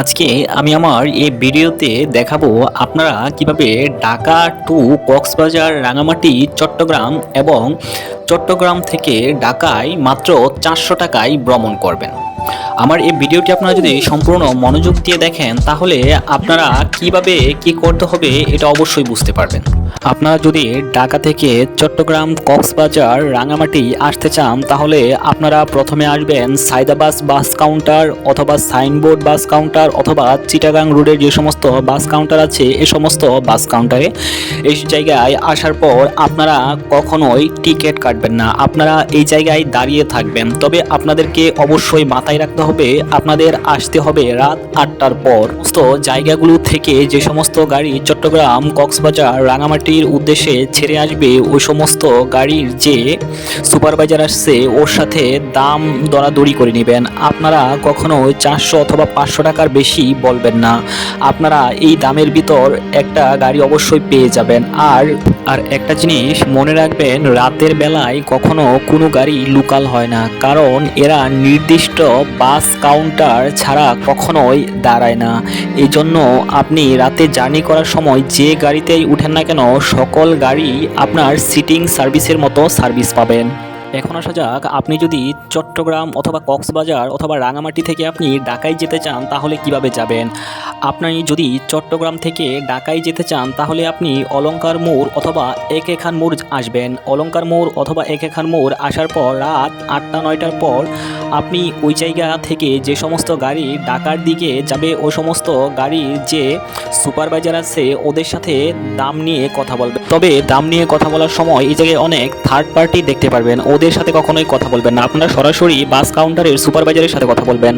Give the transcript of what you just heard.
আজকে আমি আমার এই ভিডিওতে দেখাবো আপনারা কীভাবে ঢাকা টু কক্সবাজার, রাঙামাটি, চট্টগ্রাম এবং চট্টগ্রাম থেকে ঢাকায় মাত্র চারশো টাকায় ভ্রমণ করবেন। আমার এই ভিডিওটি আপনারা যদি সম্পূর্ণ মনোযোগ দিয়ে দেখেন, তাহলে আপনারা কীভাবে কি করতে হবে এটা অবশ্যই বুঝতে পারবেন। আপনারা যদি ঢাকা থেকে চট্টগ্রাম, কক্সবাজার রাঙামাটি আসতে চান, তাহলে আপনারা প্রথমে আসবেন সাইদাবাস বাস কাউন্টার অথবা সাইনবোর্ড বাস কাউন্টার অথবা চিটাগাং রোডের যে সমস্ত বাস কাউন্টার আছে, এ সমস্ত বাস কাউন্টারে এই জায়গায় আসার পর আপনারা কখনোই টিকিট কাটবেন না। আপনারা এই জায়গায় দাঁড়িয়ে থাকবেন। তবে আপনাদেরকে অবশ্যই মাথায় রাখতে হবে আপনাদের আসতে হবে রাত আটটার পর। সমস্ত জায়গাগুলো থেকে যে সমস্ত গাড়ি চট্টগ্রাম, কক্সবাজার, রাঙামাটির উদ্দেশ্যে ছেড়ে আসবে, ওই সমস্ত গাড়ির যে সুপারভাইজার আসছে, ওর সাথে দাম দরাদরি করে নেবেন। আপনারা কখনো চারশো অথবা পাঁচশো টাকার বেশি বলবেন না। আপনারা এই দামের ভিতর একটা গাড়ি অবশ্যই পেয়ে যাবেন। আর আর একটা জিনিস মনে রাখবেন, রাতের বেলায় কখনো কোনো গাড়ি লোকাল হয় না, কারণ এরা নির্দিষ্ট বাস কাউন্টার ছাড়া কখনোই দাঁড়ায় না। এই জন্য আপনি রাতে জার্নি করার সময় যে গাড়িতেই উঠেন না কেন, সকল গাড়ি আপনার সিটিং সার্ভিসের মতো সার্ভিস পাবেন। এখন আসা যাক, আপনি যদি চট্টগ্রাম অথবা কক্সবাজার অথবা রাঙামাটি থেকে আপনি ঢাকায় যেতে চান, তাহলে কীভাবে যাবেন? আপনি যদি চট্টগ্রাম থেকে ঢাকায় যেতে চান, তাহলে আপনি অলঙ্কার মোড় অথবা এক এখান মোড় আসবেন। অলঙ্কার মোড় অথবা এক এখান মোড় আসার পর রাত আটটা, নয়টার পর আপনি ওই জায়গা থেকে যে সমস্ত গাড়ি ঢাকার দিকে যাবে, ওই সমস্ত গাড়ির যে সুপারভাইজার আছে, ওদের সাথে দাম নিয়ে কথা বলবেন তবে দাম নিয়ে কথা বলার সময় এই জায়গায় অনেক থার্ড পার্টি দেখতে পারবেন। ওদের সাথে কখনোই কথা বলবেন না। আপনারা সরাসরি বাস কাউন্টারের সুপারভাইজারের সাথে কথা বলবেন।